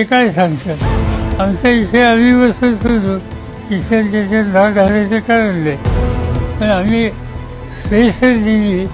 ते काय सांगतात आमच्या इथे आम्ही बसत होतो किशन त्याच्यात भाग घालायचं कारण नाही पण आम्ही स्पेशल दिली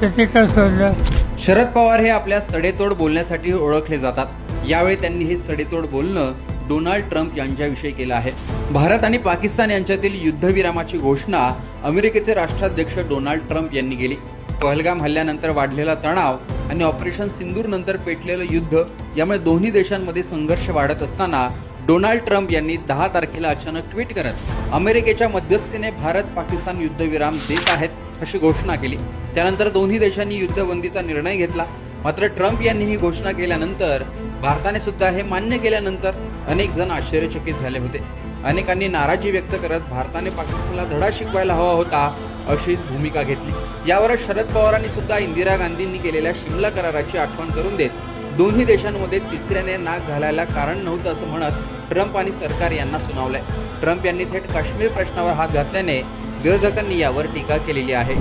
तर ते का सोडलं शरद पवार हे आपल्या सडेतोड बोलण्यासाठी ओळखले जातात. यावेळी त्यांनी हे सडेतोड बोलणं डोनाल्ड ट्रम्प यांच्याविषयी केलं आहे. भारत आणि पाकिस्तान यांच्यातील युद्धविरामाची घोषणा अमेरिकेचे राष्ट्राध्यक्ष डोनाल्ड ट्रम्प यांनी केली. पहलगाम हल्ल्यानंतर वाढलेला तणाव आणि ऑपरेशन सिंदूर नंतर पेटलेलं युद्ध यामुळे दोन्ही देशांमध्ये संघर्ष वाढत असताना डोनाल्ड ट्रम्प यांनी दहा तारखेला अचानक ट्विट करत अमेरिकेच्या मध्यस्थीने भारत पाकिस्तान युद्धविराम देत आहेत अशी घोषणा केली. त्यानंतर दोन्ही देशांनी युद्धबंदीचा निर्णय घेतला. मात्र ट्रम्प यांनी ही घोषणा केल्यानंतर भारताने सुद्धा हे मान्य केल्यानंतर अनेक जण आश्चर्यचकित झाले होते. अनेकांनी नाराजी व्यक्त करत भारताने पाकिस्तानला धडा शिकवायला हवा होता अशीच भूमिका घेतली. यावरच शरद पवारांनी सुद्धा इंदिरा गांधींनी केलेल्या शिमला कराराची आठवण करून देत दोन्ही देशांमध्ये तिसऱ्याने नाक घालायला कारण नव्हतं असं म्हणत ट्रम्प आणि सरकार यांना सुनावलंय. ट्रम्प यांनी थेट काश्मीर प्रश्नावर हात घातल्याने विरोधकांनी यावर टीका केलेली आहे.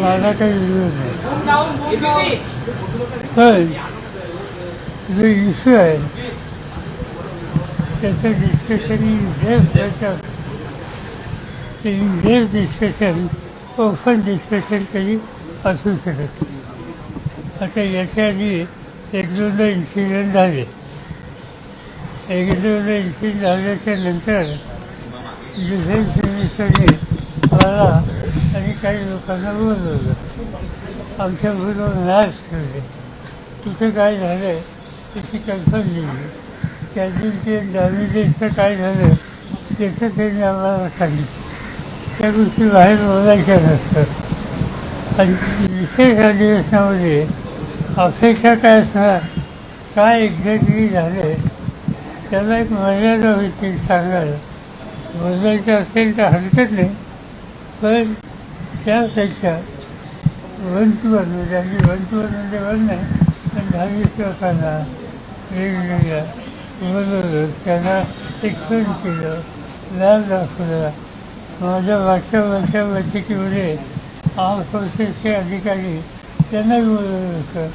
माझा काही विरोध नाही. पण जो इश्यू आहे त्याचं discussion in discussion open discussion कधी असू शकत नाही. आता याच्या आधी एक दोनदा इन्सिडेंट झाले. एक दोनदा इन्सिडेंट झाल्याच्यानंतर डिफेन्स मिनिस्टरने मला आणि काही लोकांना बोलवलं. आमच्या बरोबर मॅच ठेवले. तिथं काय झालं त्याची कन्फर्म दिली त्या दिवशी डॅमेजेसचं काय झालं त्याचं त्यांनी आम्हाला सांगितलं. त्या गोष्टी बाहेर बोलायच्या नसतात. आणि विशेष अधिवेशनामध्ये अपेक्षा काय असणार? काय एक्झॅक्टली झालं? त्याला एक मर्यादा होती सांगायला. बोलायचं असेल तर हरकत नाही. पण त्यापेक्षा वन टू वन म्हणजे बनवून वन टू वन म्हणजे वन नाही. पण दहावीस लोकांना वेगवेगळ्या. बोलवलं त्यांना एक्सप्लेन केलं. लॅब दाखवला. माझ्या मागच्या वर्षा बैठकीमध्ये आर्म फोर्सेसचे अधिकारी त्यांना बोलवलं होतं.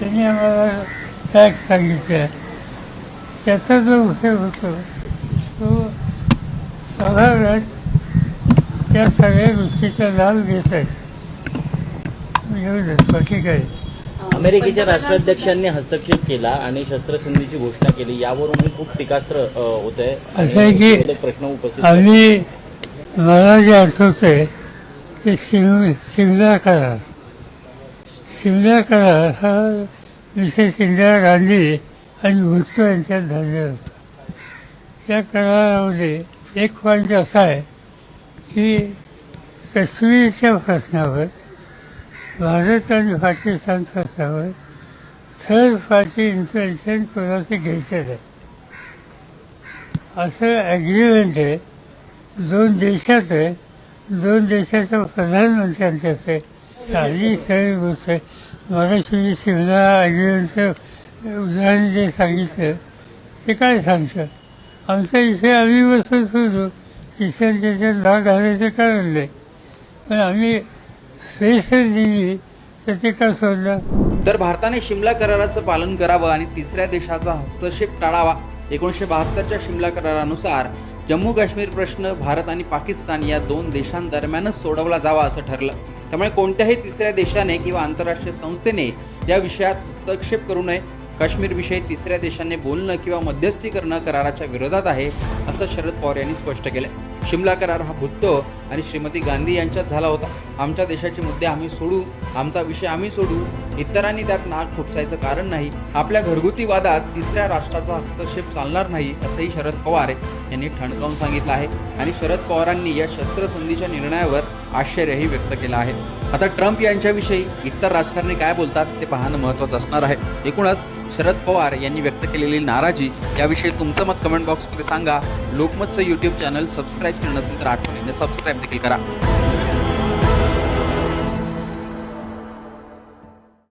त्यांनी आम्हाला फॅक्ट सांगितल्या त्याचा जो विषय होतो तो सभागृहात त्या सगळ्या गोष्टीचा लाभ घेत आहेत देत बाकी काय? अमेरिकेच्या राष्ट्राध्यक्षांनी हस्तक्षेप केला आणि शस्त्रसंधीची घोषणा केली. यावरून खूप टीकास्त्र होत असं आहे की प्रश्न उपस्थित. आम्ही मला जे आठवतंय ते शिम शिमला करार शिमला करार हा विशेष इंदिरा गांधी आणि भुट्टो यांच्यात झालेला होता. त्या करारामध्ये एक पॉईंट असा आहे की काश्मीरच्या प्रश्नावर भारत आणि पाकिस्तान प्रश्नावर थर्ड पार्टी इन्फॉर्मेशन कोणाचं घ्यायचं नाही. असं ॲग्रीमेंट आहे. दोन देशात आहे. दोन देशाच्या प्रधानमंत्र्यांच्यात आहे. साधी सगळी गोष्ट आहे. मगाशी मी शिमला उदाहरण जे सांगितलं ते काय सांगतं आमच्या विषय आम्ही बसत होतो शिक्षण त्याच्यात भाग घालायचं कारण नाही. पण आम्ही स्पेशल दिली तर ते का सोडलं तर भारताने शिमला कराराचं पालन करावं आणि तिसऱ्या देशाचा हस्तक्षेप टाळावा. एकोणीसशे बहात्तरच्या शिमला करारानुसार जम्मू काश्मीर प्रश्न भारत आणि पाकिस्तान या दोन देशांदरम्यानच सोडवला जावा असं ठरलं. त्यामुळे कोणत्याही तिसऱ्या देशाने किंवा आंतरराष्ट्रीय संस्थेने या विषयात हस्तक्षेप करू नये. काश्मीरविषयी तिसऱ्या देशाने बोलणं किंवा मध्यस्थी करणं कराराच्या विरोधात आहे असं शरद पवार यांनी स्पष्ट केलं शिमला करार हा भुत्तो आणि श्रीमती गांधी यांच्यात झाला होता. आमच्या देशाचे मुद्दे आम्ही सोडू आमचा विषय आम्ही सोडू इतरांनी त्यात नाक खुपसायचं कारण नाही. आपल्या घरगुती वादात तिसऱ्या राष्ट्राचा हस्तक्षेप चालणार नाही असंही शरद पवार यांनी ठणकावून सांगितलं आहे. आणि शरद पवारांनी या शस्त्रसंधीच्या निर्णयावर आश्चर्यही व्यक्त केलं आहे. आता ट्रम्प यांच्याविषयी इतर राजकारणी काय बोलतात ते पाहणं महत्त्वाचं असणार आहे. एकूणच शरद पवार यांनी व्यक्त केलेली नाराजी याविषयी तुमचं मत कमेंट बॉक्समध्ये सांगा. लोकमतचं यूट्यूब चॅनल सबस्क्राईब केलं नसेल तर आठवणीने सबस्क्राईब देखील करा.